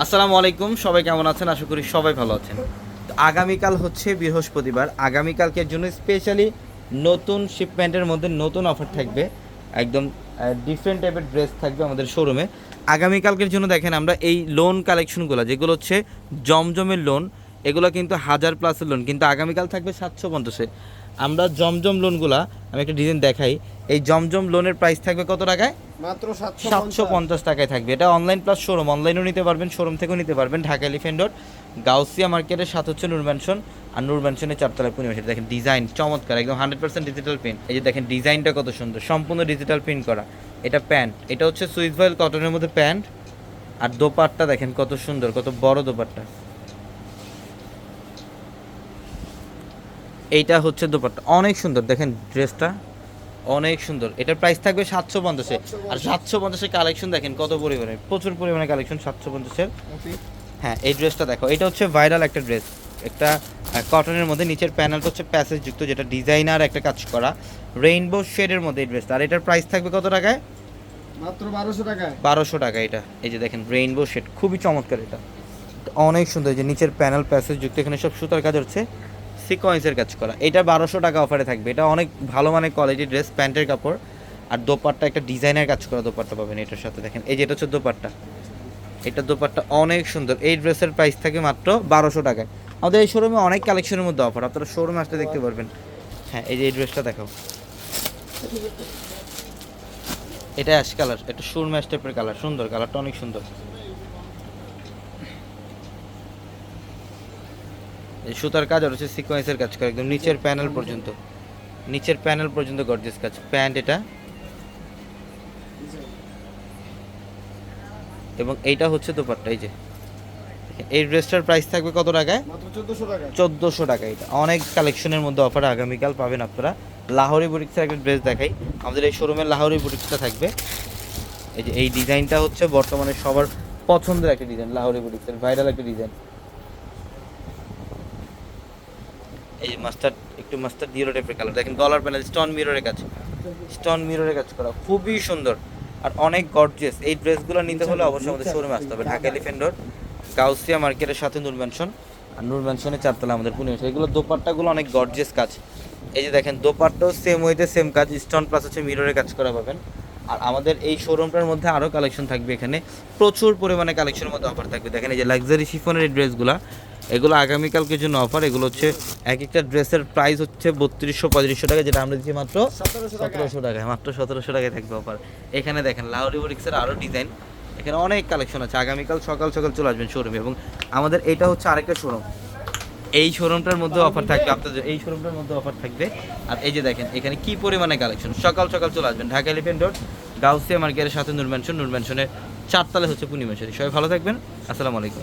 আসসালামু আলাইকুম, সবাই কেমন আছেন? আশা করি সবাই ভালো আছেন। তো আগামীকাল হচ্ছে বৃহস্পতিবার। আগামীকালকের জন্য স্পেশালি নতুন শিপমেন্টের মধ্যে নতুন অফার থাকবে। একদম ডিফারেন্ট টাইপের ড্রেস থাকবে আমাদের শোরুমে আগামীকালকের জন্য দেখেন আমরা এই লোন কালেকশনগুলো যেগুলো হচ্ছে জমজমের লোন এগুলো কিন্তু হাজার প্লাসের লোন কিন্তু আগামীকাল থাকবে সাতশো পঞ্চাশে। আমরা জমজম লোনগুলা আমি একটা ডিজাইন দেখাই। এই জমজম লোনের প্রাইস থাকবে কত টাকায়? সাতশো পঞ্চাশ। টাকায় থাকবে। এটা অনলাইন প্লাস শোরুম অনলাইনেও নিতে পারবেন শোরুম থেকেও নিতে পারবেন। ঢাকা এলিফেন্ট রোড গাউসিয়া মার্কেটের সাথে হচ্ছে নূর ম্যানশন আর নূর ম্যানশনের চারতলায় পূর্ণিমা সেটা দেখেন ডিজাইন চমৎকার একদম হান্ড্রেড পার্সেন্ট ডিজিটাল প্রিন্ট এই যে দেখেন ডিজাইনটা কত সুন্দর সম্পূর্ণ ডিজিটাল প্রিন্ট করা। এটা প্যান্ট এটা হচ্ছে সুইস ভয়েল কটনের মধ্যে প্যান্ট। আর দোপাট্টা দেখেন কত সুন্দর কত বড় দোপাট্টা। এইটা হচ্ছে দোপাট্টা। অনেক সুন্দর দেখেন ড্রেসটা অনেক সুন্দর। এটার প্রাইস থাকবে সাতশো পঞ্চাশে। আর সাতশো পঞ্চাশের কালেকশন দেখেন কত পরিমাণে। প্রচুর পরিমাণে কালেকশন সাতশো পঞ্চাশের। হ্যাঁ এই ড্রেসটা দেখো। এটা হচ্ছে ভাইরাল একটা ড্রেস একটা কটনের মধ্যে নিচের প্যানেলটা হচ্ছে প্যাসেজ যুক্ত যেটা ডিজাইনার একটা কাজ করা। রেইনবো শেডের মধ্যে এই ড্রেসটা আর এটার প্রাইস থাকবে কত টাকায়? মাত্র বারোশো টাকায়। বারোশো টাকা এটা। এই যে দেখেন রেইনবো শেড খুবই চমৎকার এটা। অনেক সুন্দর। এই যে নিচের প্যানেল প্যাসেজ যুক্ত এখানে সব সুতার কাজ হচ্ছে। সিকোয়েন্সের কাজ করা। এটা বারোশো টাকা অফারে থাকবে। এটা অনেক ভালো মানের কোয়ালিটি ড্রেস প্যান্টের কাপড়। আর দোপাট্টা একটা ডিজাইনের কাজ করা দোপাট্টা পাবেন এটার সাথে। দেখেন এই যে এটা হচ্ছে দোপাট্টা। এটা দোপাট্টা অনেক সুন্দর। এই ড্রেসের প্রাইস থাকে মাত্র বারোশো টাকায়। আমাদের এই শোরুমে অনেক কালেকশনের মধ্যে অফার আপনারা শোরুমে আসলে দেখতে পারবেন। হ্যাঁ এই যে এই ড্রেসটা দেখাও। এটা অ্যাশ কালার একটা সুরম্যাশ টাইপের কালার সুন্দর কালারটা অনেক সুন্দর। এই সুতার কাজ আর হচ্ছে সিকোয়েন্সের কাজ করে একদম নিচের প্যানেল পর্যন্ত। নিচের প্যানেল পর্যন্ত গর্জিয়াস কাজ। প্যান্ট এটা। এবং এইটা হচ্ছে দোপাট্টা এই যে। এই ড্রেসটার প্রাইস থাকবে কত টাকায়? মাত্র চোদ্দশো টাকায়। চোদ্দোশো টাকা এটা। অনেক কালেকশনের মধ্যে অফার আগামীকাল পাবেন আপনারা। লাহোরি বুটিক্সের একটা ড্রেস দেখাই। আমাদের এই শোরুমের লাহোরি বুটিক্সটা থাকবে। এই যে এই ডিজাইনটা হচ্ছে বর্তমানে সবার পছন্দের একটা ডিজাইন লাহোরি বুটিক্সের ভাইরাল একটা ডিজাইন এই যে মাস্টার একটু মাস্টার ডিরো টাইপের কালার দেখেন গলার প্যানেল স্টোন মিররের কাজ। স্টোন মিররের কাজ করা, খুবই সুন্দর আর অনেক গর্জিয়াস এই ড্রেসগুলো নিতে হলে অবশ্যই আমাদের শোরুমে আসতে হবে। ঢাকা এলিফেন্ট রোড গাউসিয়া মার্কেটের সাথে নূর ম্যানশন আর নূর ম্যানশনের চারতলা আমাদের পুনে এগুলো দোপাট্টাগুলো অনেক গর্জিয়াস কাজ। এই যে দেখেন, দোপাট্টাও সেম ওয়েতে সেম কাজ। স্টোন প্লাস হচ্ছে মিররের কাজ করা পাবেন। আর আমাদের এই শোরুমটার মধ্যে আরও কালেকশন থাকবে এখানে। প্রচুর পরিমাণে কালেকশনের মধ্যে অফার থাকবে। দেখেন এই যে লাক্সারি শিফনের এই ড্রেসগুলো এগুলো আগামীকালকের জন্য অফার এগুলো হচ্ছে এক একটা ড্রেসের প্রাইস হচ্ছে বত্রিশশো পঁয়ত্রিশশো টাকা যেটা আমরা দিচ্ছি মাত্র সতেরোশো টাকা। টাকায় মাত্র সতেরোশো টাকায় থাকবে অফার এখানে দেখেন লাহোরি বুটিক্সের আরও ডিজাইন এখানে অনেক কালেকশন আছে। আগামীকাল সকাল সকাল চলে আসবেন শোরুমে এবং আমাদের এটা হচ্ছে আরেকটা শোরুম এই শোরুমটার মধ্যে অফার থাকবে আপনাদের এই শোরুমটার মধ্যে অফার থাকবে। আর এই যে দেখেন এখানে কি পরিমাণে কালেকশন সকাল সকাল চলে আসবেন ঢাকা এলিফেন্ট রোড গাউসিয়া মার্কেটের সাথে নূর ম্যানশন নূর ম্যানশনের হচ্ছে পূর্ণিমা সবাই ভালো থাকবেন। আসসালামু আলাইকুম।